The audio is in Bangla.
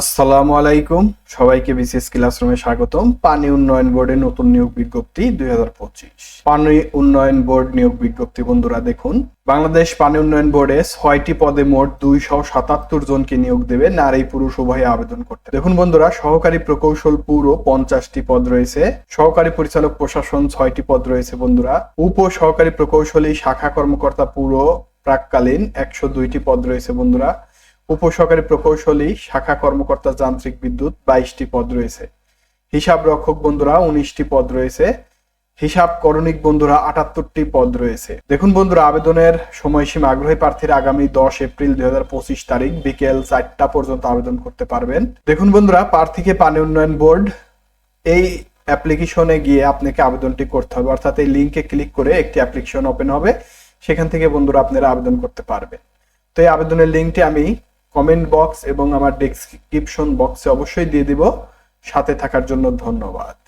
আসসালামু আলাইকুম। সবাইকে বিসিএস ক্লাসরুমে স্বাগতম। পানি উন্নয়ন বোর্ডের নতুন নিয়োগ বিজ্ঞপ্তি দুই হাজার পঁচিশ। পানি উন্নয়ন বোর্ড নিয়োগ বিজ্ঞপ্তি বন্ধুরা দেখুন। বাংলাদেশ পানি উন্নয়ন বোর্ডে ছয়টি পদে মোট দুইশো সাতাত্তর জনকে নিয়োগ দেবে নারী পুরুষ উভয়ে আবেদন করতে। দেখুন বন্ধুরা, সহকারী প্রকৌশল পুরো পঞ্চাশটি পদ রয়েছে। সহকারী পরিচালক প্রশাসন ছয়টি পদ রয়েছে বন্ধুরা। উপ সহকারী প্রকৌশলী শাখা কর্মকর্তা পুরো প্রাককালীন একশো দুইটি পদ রয়েছে বন্ধুরা। উপসহকারী প্রকৌশলী, শাখা কর্মকর্তা যান্ত্রিক বিদ্যুৎ বাইশটি পদ রয়েছে। হিসাব রক্ষক বন্ধুরা উনিশটি পদ রয়েছে। হিসাব করণিক বন্ধুরা আটাত্তরটি পদ রয়েছে। দেখুন বন্ধুরা, আবেদনের সময়সীমা, আগ্রহী প্রার্থীরা আগামী দশ এপ্রিল দুই তারিখ বিকেল চারটা পর্যন্ত আবেদন করতে পারবেন। দেখুন বন্ধুরা, প্রার্থীকে পানি উন্নয়ন বোর্ড এই অ্যাপ্লিকেশনে গিয়ে আপনাকে আবেদনটি করতে হবে। অর্থাৎ এই লিঙ্কে ক্লিক করে একটি অ্যাপ্লিকেশন ওপেন হবে। সেখান থেকে বন্ধুরা আপনারা আবেদন করতে পারবেন। তো এই আবেদনের লিঙ্কটি আমি কমেন্ট বক্স এবং আমার ডেসক্রিপশন বক্সে অবশ্যই দিয়ে দিব। সাথে থাকার জন্য ধন্যবাদ।